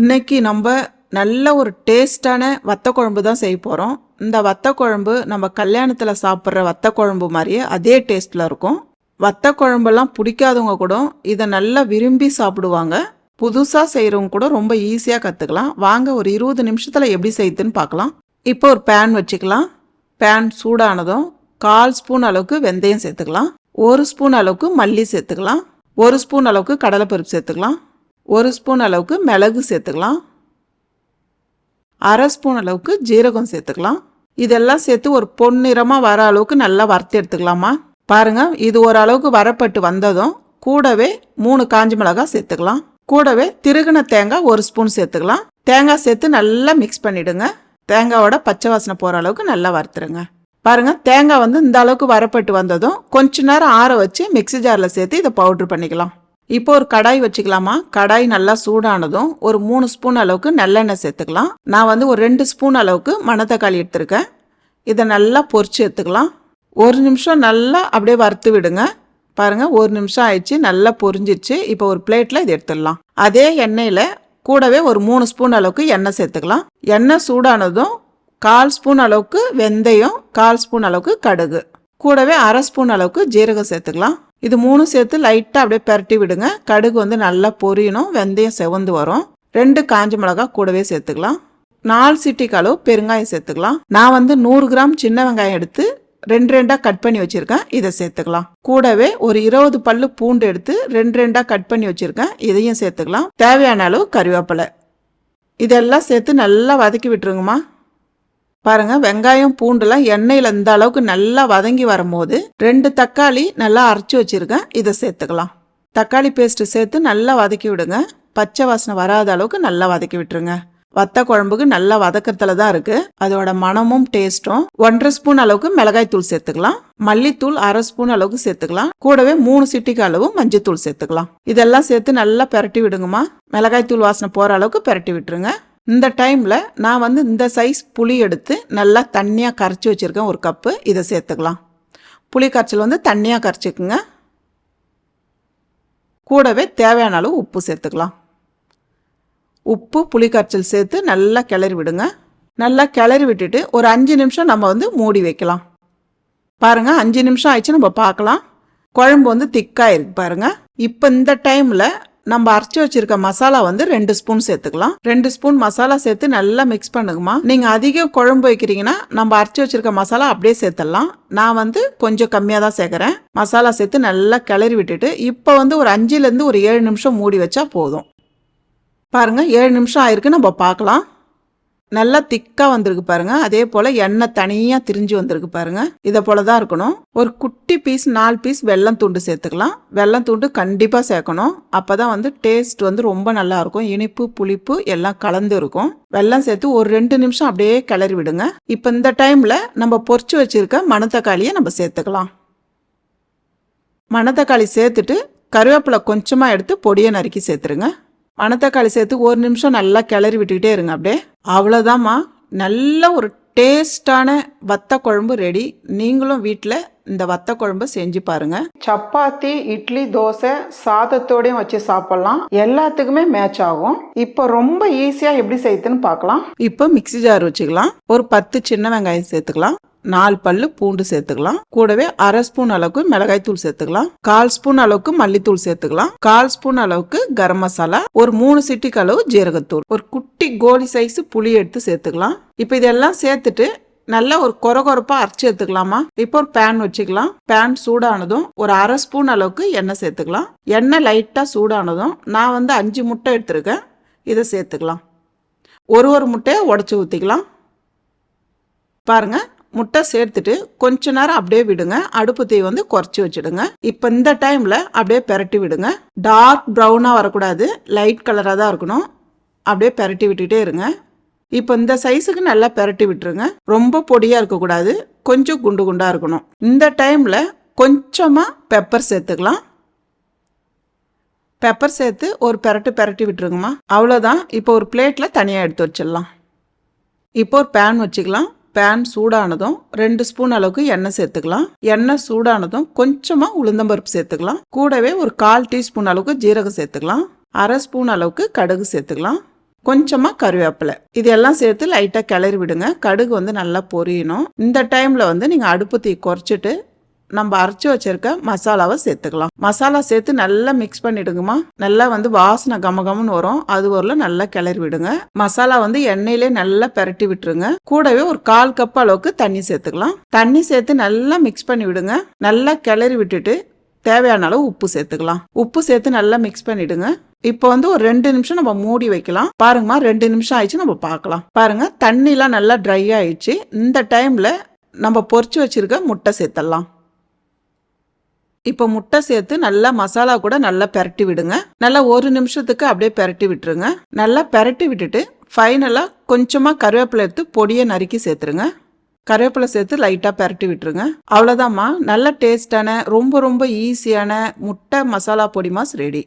இன்னைக்கு நம்ம நல்ல ஒரு டேஸ்டான வத்த குழம்பு தான் செய்ய போகிறோம் இந்த வத்த குழம்பு நம்ம கல்யாணத்தில் சாப்பிட்ற வத்த குழம்பு மாதிரியே அதே டேஸ்ட்டில் இருக்கும். வத்த குழம்பெல்லாம் பிடிக்காதவங்க கூட இதை நல்லா விரும்பி சாப்பிடுவாங்க. புதுசாக செய்கிறவங்க கூட ரொம்ப ஈஸியாக கற்றுக்கலாம் வாங்க ஒரு இருபது நிமிஷத்தில் எப்படி செய்யுதுன்னு பார்க்கலாம். இப்போ ஒரு பேன் வச்சுக்கலாம். பேன் சூடானதும் கால் ஸ்பூன் அளவுக்கு வெந்தயம் சேர்த்துக்கலாம். ஒரு ஸ்பூன் அளவுக்கு மல்லி சேர்த்துக்கலாம். ஒரு ஸ்பூன் அளவுக்கு கடலைப்பருப்பு சேர்த்துக்கலாம். ஒரு ஸ்பூன் அளவுக்கு மிளகு சேர்த்துக்கலாம். அரை ஸ்பூன் அளவுக்கு ஜீரகம் சேர்த்துக்கலாம். இதெல்லாம் சேர்த்து ஒரு பொன்னிறமாக வர அளவுக்கு நல்லா வறுத்து எடுத்துக்கலாமா? பாருங்கள் இது ஓரளவுக்கு வரப்பட்டு வந்ததும் கூடவே மூணு காஞ்ச மிளகாய் சேர்த்துக்கலாம். கூடவே திருகுன தேங்காய் ஒரு ஸ்பூன் சேர்த்துக்கலாம். தேங்காய் சேர்த்து நல்லா மிக்ஸ் பண்ணிவிடுங்க தேங்காயோட பச்சை வாசனை போகிற அளவுக்கு நல்லா வறுத்துருங்க. பாருங்க தேங்காய் வந்து இந்த அளவுக்கு வரப்பட்டு வந்ததும் கொஞ்ச நேரம் ஆற வச்சு மிக்ஸி ஜாரில் சேர்த்து இதை பவுட்ரு பண்ணிக்கலாம். இப்போ ஒரு கடாய் வச்சுக்கலாமா? கடாய் நல்லா சூடானதும் ஒரு மூணு ஸ்பூன் அளவுக்கு நல்லெண்ணெய் சேர்த்துக்கலாம். நான் வந்து ஒரு ரெண்டு ஸ்பூன் அளவுக்கு மணத்தக்காளி எடுத்திருக்கேன். இதை நல்லா பொறிச்சு எடுத்துக்கலாம். ஒரு நிமிஷம் நல்லா அப்படியே வறுத்து விடுங்க. பாருங்கள் ஒரு நிமிஷம் ஆயிடுச்சு நல்லா பொரிஞ்சிருச்சு. இப்போ ஒரு பிளேட்டில் இது எடுத்துடலாம். அதே எண்ணெயில் கூடவே ஒரு மூணு ஸ்பூன் அளவுக்கு எண்ணெய் சேர்த்துக்கலாம். எண்ணெய் சூடானதும் கால் ஸ்பூன் அளவுக்கு வெந்தயம் கால் ஸ்பூன் அளவுக்கு கடுகு. கூடவே அரை ஸ்பூன் அளவுக்கு ஜீரகம் சேர்த்துக்கலாம். இது மூணும் சேர்த்து லைட்டாக அப்படியே பெரட்டி விடுங்க. கடுகு வந்து நல்லா பொரியணும். வெந்தயம் செவந்து வரும். ரெண்டு காஞ்ச மிளகாய் கூடவே சேர்த்துக்கலாம். நாலு சிட்டிக்கு அளவு பெருங்காயம் சேர்த்துக்கலாம். நான் வந்து நூறு கிராம் சின்ன வெங்காயம் எடுத்து ரெண்டு ரெண்டாக கட் பண்ணி வச்சுருக்கேன். இதை சேர்த்துக்கலாம். கூடவே ஒரு இருபது பல்லு பூண்டு எடுத்து ரெண்டு ரெண்டாக கட் பண்ணி வச்சுருக்கேன். இதையும் சேர்த்துக்கலாம். தேவையான அளவு கறிவேப்பிலை. இதெல்லாம் சேர்த்து நல்லா வதக்கி விட்டுருங்கம்மா. பாருங்க வெங்காயம் பூண்டுலாம் எண்ணெயில் இந்த அளவுக்கு நல்லா வதங்கி வரும்போது ரெண்டு தக்காளி நல்லா அரைச்சி வச்சிருக்கேன் இதை சேர்த்துக்கலாம். தக்காளி பேஸ்ட்டு சேர்த்து நல்லா வதக்கி விடுங்க. பச்சை வாசனை வராத அளவுக்கு நல்லா வதக்கி விட்டுருங்க. வத்த குழம்புக்கு நல்லா வதக்கறதுல தான் இருக்குது அதோட மணமும் டேஸ்ட்டும் ஒன்றரை ஸ்பூன் அளவுக்கு மிளகாய் தூள் சேர்த்துக்கலாம். மல்லித்தூள் அரை ஸ்பூன் அளவுக்கு சேர்த்துக்கலாம். கூடவே மூணு சிட்டிக்கு அளவு மஞ்சத்தூள் சேர்த்துக்கலாம். இதெல்லாம் சேர்த்து நல்லா பெரட்டி விடுங்கம்மா. மிளகாய் தூள் வாசனை போகிற அளவுக்கு பெரட்டி விட்டுருங்க. இந்த டைமில் நான் வந்து இந்த சைஸ் புளி எடுத்து நல்லா தண்ணியாக கரைச்சி வச்சுருக்கேன். ஒரு கப்பு இதை சேர்த்துக்கலாம். புளி கரைச்சல் வந்து தண்ணியாக கரைச்சிக்குங்க. கூடவே தேவையான அளவு உப்பு சேர்த்துக்கலாம். உப்பு புளி கரைச்சல் சேர்த்து நல்லா கிளறி விடுங்க. நல்லா கிளறி விட்டுட்டு ஒரு அஞ்சு நிமிஷம் நம்ம வந்து மூடி வைக்கலாம். பாருங்கள் அஞ்சு நிமிஷம் ஆயிடுச்சு நம்ம பார்க்கலாம். குழம்பு வந்து திக்காக இருக்கு இப்போ இந்த டைமில் நம்ம அரைச்சி வச்சிருக்க மசாலா வந்து ரெண்டு ஸ்பூன் சேர்த்துக்கலாம். ரெண்டு ஸ்பூன் மசாலா சேர்த்து நல்லா மிக்ஸ் பண்ணுங்கம்மா. நீங்கள் அதிகம் குழம்பு வைக்கிறீங்கன்னா நம்ம அரைச்சி வச்சிருக்க மசாலா அப்படியே சேர்த்துடலாம். நான் வந்து கொஞ்சம் கம்மியாக தான் சேர்க்குறேன். மசாலா சேர்த்து நல்லா கிளறி விட்டுட்டு இப்போ வந்து ஒரு அஞ்சுலேருந்து ஒரு ஏழு நிமிஷம் மூடி வச்சா போதும். பாருங்க ஏழு நிமிஷம் ஆயிருக்கு நம்ம பார்க்கலாம். நல்லா திக்காக வந்திருக்கு பாருங்க. அதே போல் எண்ணெய் தனியாக திரிஞ்சு வந்திருக்கு பாருங்க. இதை போல தான் இருக்கணும். ஒரு குட்டி பீஸ் நாலு பீஸ் வெல்லம் துண்டு சேர்த்துக்கலாம். வெல்லம் துண்டு கண்டிப்பாக சேர்க்கணும். அப்போ தான் வந்து டேஸ்ட் வந்து ரொம்ப நல்லா இருக்கும். இனிப்பு புளிப்பு எல்லாம் கலந்து இருக்கும். வெல்லம் சேர்த்து ஒரு ரெண்டு நிமிஷம் அப்படியே கிளறி விடுங்க. இப்போ இந்த டைமில் நம்ம பொரிச்சு வச்சிருக்க மணத்தக்காளியை நம்ம சேர்த்துக்கலாம். மணத்தக்காளி சேர்த்துட்டு கருவேப்பிலை கொஞ்சமாக எடுத்து பொடியை நறுக்கி சேர்த்துருங்க. மணத்தக்காளி சேர்த்து ஒரு நிமிஷம் நல்லா கிளறி விட்டுக்கிட்டே இருங்க அப்படியே. அவ்வளோதாம்மா நல்ல ஒரு டேஸ்டான வத்த குழம்பு ரெடி. நீங்களும் வீட்டில் இந்த வத்த குழம்பு செஞ்சு பாருங்க. சப்பாத்தி இட்லி தோசை சாதத்தோடையும் வச்சு சாப்பிடலாம். எல்லாத்துக்குமே மேட்ச் ஆகும். இப்போ ரொம்ப ஈஸியாக எப்படி செய்யுதுன்னு பார்க்கலாம். இப்போ மிக்ஸி ஜார் வச்சுக்கலாம். ஒரு பத்து சின்ன வெங்காயம் சேர்த்துக்கலாம். நாலு பல்லு பூண்டு சேர்த்துக்கலாம். கூடவே அரை ஸ்பூன் அளவுக்கு மிளகாய் தூள் சேர்த்துக்கலாம். கால் ஸ்பூன் அளவுக்கு மல்லித்தூள் சேர்த்துக்கலாம். கால் ஸ்பூன் அளவுக்கு கரம் மசாலா ஒரு மூணு சிட்டிக்கு அளவு ஜீரகத்தூள். ஒரு குட்டி கோலி சைஸ் புளி எடுத்து சேர்த்துக்கலாம். இப்போ இதெல்லாம் சேர்த்துட்டு நல்லா ஒரு கொர கொரப்பாக அரைச்சி எடுத்துக்கலாமா? இப்போ ஒரு பேன் வச்சுக்கலாம். பேன் சூடானதும் ஒரு அரை ஸ்பூன் அளவுக்கு எண்ணெய் சேர்த்துக்கலாம். எண்ணெய் லைட்டாக சூடானதும் நான் வந்து அஞ்சு முட்டை எடுத்துருக்கேன். இதை சேர்த்துக்கலாம். ஒரு ஒரு முட்டையை உடச்சி ஊற்றிக்கலாம் பாருங்கள் முட்டை சேர்த்துட்டு கொஞ்ச நேரம் அப்படியே விடுங்க. அடுப்பு தீ வந்து குறைச்சி வச்சுடுங்க. இப்போ இந்த டைமில் அப்படியே பெரட்டி விடுங்க. டார்க் ப்ரௌனாக வரக்கூடாது. லைட் கலராக தான் இருக்கணும். அப்படியே பெரட்டி விட்டுட்டே இருங்க. இப்போ இந்த சைஸுக்கு நல்லா பெரட்டி விட்டுருங்க. ரொம்ப பொடியாக இருக்கக்கூடாது. கொஞ்சம் குண்டு குண்டாக இருக்கணும். இந்த டைமில் கொஞ்சமாக பெப்பர் சேர்த்துக்கலாம். பெப்பர் சேர்த்து ஒரு பெரட்டு பெரட்டி விட்டுருங்கம்மா. அவ்வளோதான் இப்போ ஒரு பிளேட்டில் தனியாக எடுத்து வச்சிடலாம். இப்போ ஒரு பேன் வச்சுக்கலாம். பேன் சூடானதும் ரெண்டு ஸ்பூன் அளவுக்கு எண்ணெய் சேர்த்துக்கலாம். எண்ணெய் சூடானதும் கொஞ்சமாக உளுந்தம்பருப்பு சேர்த்துக்கலாம். கூடவே ஒரு கால் டீஸ்பூன் அளவுக்கு ஜீரகம் சேர்த்துக்கலாம். அரை ஸ்பூன் அளவுக்கு கடுகு சேர்த்துக்கலாம். கொஞ்சமாக கருவேப்பிலை. இதெல்லாம் சேர்த்து லைட்டாக கிளறி விடுங்க. கடுகு வந்து நல்லா பொரியணும். இந்த டைமில் வந்து நீங்கள் அடுப்பு தீ குறைச்சிட்டு நம்ம அரைச்சி வச்சிருக்க மசாலாவை சேர்த்துக்கலாம். மசாலா சேர்த்து நல்லா மிக்ஸ் பண்ணிடுங்கம்மா. நல்லா வந்து வாசனை கமகமன்னு வரும். அது ஒரு நல்லா கிளறி விடுங்க. மசாலா வந்து எண்ணெயிலே நல்லா பெரட்டி விட்டுருங்க. கூடவே ஒரு கால் கப் அளவுக்கு தண்ணி சேர்த்துக்கலாம். தண்ணி சேர்த்து நல்லா மிக்ஸ் பண்ணி விடுங்க. நல்லா கிளறி விட்டுட்டு தேவையான அளவு உப்பு சேர்த்துக்கலாம். உப்பு சேர்த்து நல்லா மிக்ஸ் பண்ணிடுங்க. இப்போ வந்து ஒரு ரெண்டு நிமிஷம் நம்ம மூடி வைக்கலாம். பாருங்கம்மா ரெண்டு நிமிஷம் ஆயிடுச்சு நம்ம பார்க்கலாம். பாருங்க தண்ணிலாம் நல்லா ட்ரை ஆயிடுச்சு. இந்த டைம்ல நம்ம பொறிச்சு வச்சிருக்க முட்டை சேர்த்துடலாம். இப்போ முட்டை சேர்த்து நல்லா மசாலா கூட நல்லா பெரட்டி விடுங்க. நல்லா ஒரு நிமிஷத்துக்கு அப்படியே பெரட்டி விட்டுருங்க. நல்லா பெரட்டி விட்டுட்டு ஃபைனலாக கொஞ்சமாக கருவேப்பிலை எடுத்து பொடியை நறுக்கி சேர்த்துருங்க. கருவேப்பிலை சேர்த்து லைட்டாக பெரட்டி விட்டுருங்க. அவ்வளோதாம்மா நல்ல டேஸ்டான ரொம்ப ரொம்ப ஈஸியான முட்டை மசாலா பொடி மாஸ் ரெடி